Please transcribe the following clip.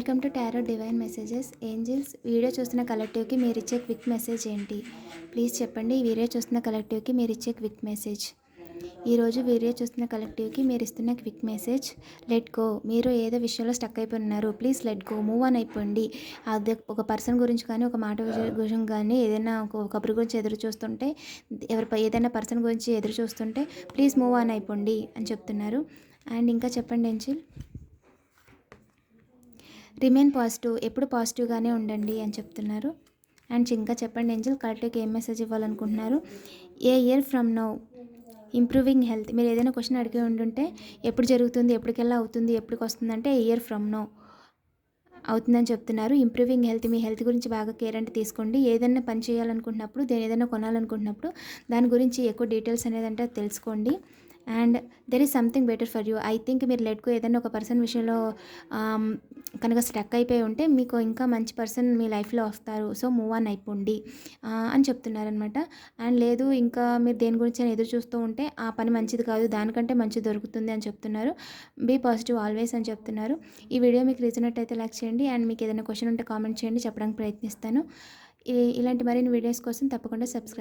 Welcome to tarot divine messages. Angels video చూస్తున్న కలెక్టివ్కి మీరు ఇచ్చే క్విక్ మెసేజ్ ఏంటి? ప్లీజ్ చెప్పండి ఈ వీడియో చూస్తున్న కలెక్టివ్కి మీరు ఇచ్చే క్విక్ మెసేజ్. ఈరోజు వీడియో చూస్తున్న కలెక్టివ్కి మీరు ఇస్తున్న క్విక్ మెసేజ్ లెట్ గో. మీరు ఏదో విషయంలో స్టక్ అయిపోయి ఉన్నారు please let go. Move on అయిపోండి. అది ఒక పర్సన్ గురించి కానీ ఒక మాట గురించి కానీ ఏదైనా ఒక కబురు గురించి ఎదురు చూస్తుంటే ఎవరి ఏదైనా పర్సన్ గురించి ఎదురు చూస్తుంటే ప్లీజ్ మూవ్ ఆన్ అయిపోండి అని చెప్తున్నారు. అండ్ ఇంకా చెప్పండి ఎంజిల్ రిమైన్ పాజిటివ్ ఎప్పుడు పాజిటివ్గానే ఉండండి అని చెప్తున్నారు. అండ్ ఇంకా చెప్పండి ఏంజల్ కరెక్ట్గా ఏం message ఇవ్వాలనుకుంటున్నారు? A year from now? Improving health. మీరు ఏదైనా క్వశ్చన్ అడిగి ఉండుంటే ఎప్పుడు జరుగుతుంది ఎప్పటికెల్లా అవుతుంది ఎప్పటికి వస్తుందంటే ఏ ఇయర్ ఫ్రమ్ నో? అవుతుందని చెప్తున్నారు. ఇంప్రూవింగ్ హెల్త్ మీ హెల్త్ గురించి బాగా కేర్ అంటే తీసుకోండి. ఏదైనా పని చేయాలనుకుంటున్నప్పుడు దేని ఏదైనా కొనాలనుకుంటున్నప్పుడు దాని గురించి ఎక్కువ డీటెయిల్స్ అనేది అంటే తెలుసుకోండి. And there is something better for you. I think మీరు లెట్కు ఏదైనా ఒక పర్సన్ విషయంలో కనుక స్టక్ అయిపోయి ఉంటే మీకు ఇంకా మంచి పర్సన్ మీ లైఫ్లో వస్తారు. సో మూవ్ ఆన్ అయిపోండి అని చెప్తున్నారనమాట అండ్ లేదు ఇంకా మీరు దేని గురించి ఎదురు చూస్తూ ఉంటే ఆ పని మంచిది కాదు దానికంటే మంచి దొరుకుతుంది అని చెప్తున్నారు. బీ పాజిటివ్ ఆల్వేస్ అని చెప్తున్నారు. ఈ వీడియో మీకు రీజనట్ అయితే లైక్ చేయండి అండ్ మీకు ఏదైనా క్వశ్చన్ ఉంటే కామెంట్ చేయండి చెప్పడానికి ప్రయత్నిస్తాను. ఇలాంటి మరిన్ని వీడియోస్ కోసం తప్పకుండా సబ్స్క్రైబ్